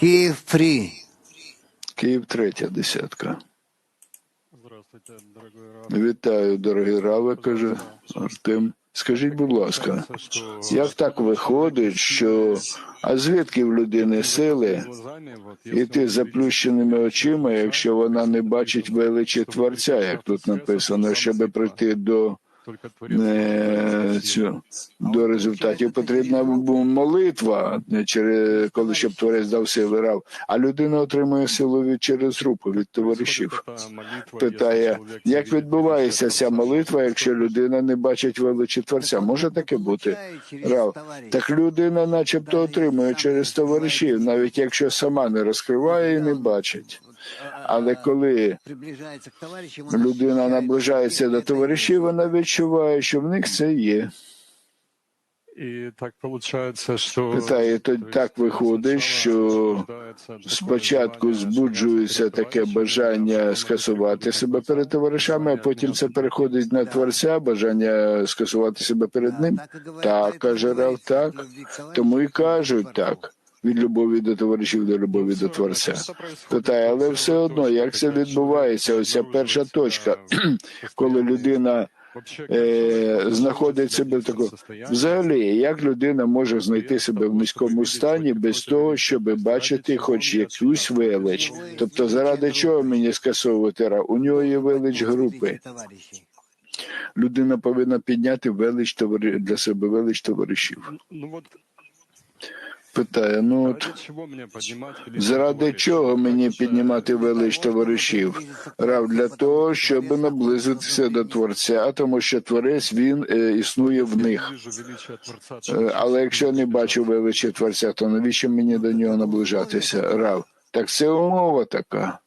Киев Фри. Київ третя десятка. Здравствуйте, дорогой Раф. Вітаю, дорогий Раве, каже Артем. Скажіть, будь ласка, як так виходить, що а звідки в людини сили іти заплющеними очима, якщо вона не бачить величі Творця, як тут написано, щоб прийти до цю, до результатів потрібна молитва, через коли щоб творець дав сили рав, а людина отримує силу від через руку від товаришів. Питає, як відбувається ця молитва, якщо людина не бачить величі Творця? Може таке бути? Рав, так людина, начебто, отримує через товаришів, навіть якщо сама не розкриває і не бачить. Але коли Приближается к товарищам, он людина ощущает, наближається что до это товаришів, вона відчуває, що в них це є. І так получается, що Питає, то так виходить, що спочатку збуджується таке бажання скасувати себе перед товаришами, а потім це переходить на творця, бажання скасувати себе перед ним. Так и говорят, Так, это каже Рав, называется так. любви к товарищам, Тому і любви к кажуть Творцу. так. Від любові до товаришів до любові до творця. Питає, але все одно, як це відбувається? Оця перша точка, коли людина е, знаходить себе в такому. Взагалі, як людина може знайти себе в низькому стані без того, щоб бачити хоч якусь велич? Тобто, заради чого мені скасовувати ра? У нього є велич групи. Людина повинна підняти велич товари для себе велич товаришів. Питає, ну от. Заради чого мені піднімати велич товаришів? Рав для того, щоб наблизитися до Творця, тому що Творець він е, існує в них. Е, Але якщо не бачу величі Творця, то навіщо мені до нього наближатися? Рав, так це умова така.